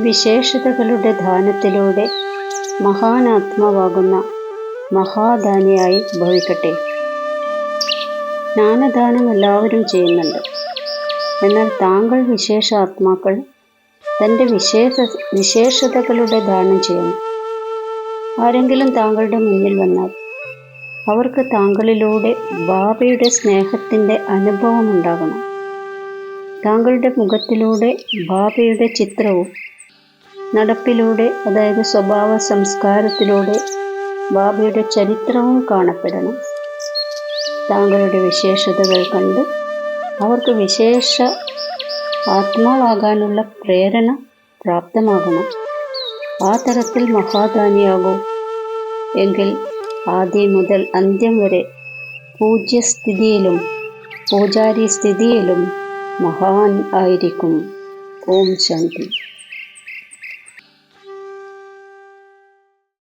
വിശേഷതകളുടെ ദാനത്തിലൂടെ മഹാനാത്മാവാകുന്ന മഹാദാനിയായി ഭവിക്കട്ടെ. ജ്ഞാനദാനം എല്ലാവരും ചെയ്യുന്നുണ്ട്. എന്നാൽ താങ്കൾ വിശേഷ ആത്മാക്കൾ തന്റെ വിശേഷ വിശേഷതകളുടെ ദാനം ചെയ്യണം ആരെങ്കിലും താങ്കളുടെ മുന്നിൽ വന്നാൽ അവർക്ക് താങ്കളിലൂടെ ബാബയുടെ സ്നേഹത്തിന്റെ അനുഭവം ഉണ്ടാകണം താങ്കളുടെ മുഖത്തിലൂടെ ബാബയുടെ ചിത്രവും നടപ്പിലൂടെ അതായത് സ്വഭാവ സംസ്കാരത്തിലൂടെ ബാബയുടെ ചരിത്രവും കാണപ്പെടണം. താങ്കളുടെ വിശേഷതകൾ കണ്ട് അവർക്ക് വിശേഷ ആത്മാവാകാനുള്ള പ്രേരണ പ്രാപ്തമാകണം. ആ തരത്തിൽ മഹാദാനിയാകൂ. എങ്കിൽ ആദ്യം മുതൽ അന്ത്യം വരെ പൂജ്യസ്ഥിതിയിലും പൂജാരി സ്ഥിതിയിലും മഹാൻ ആയിരിക്കും. ഓം ശാന്തി.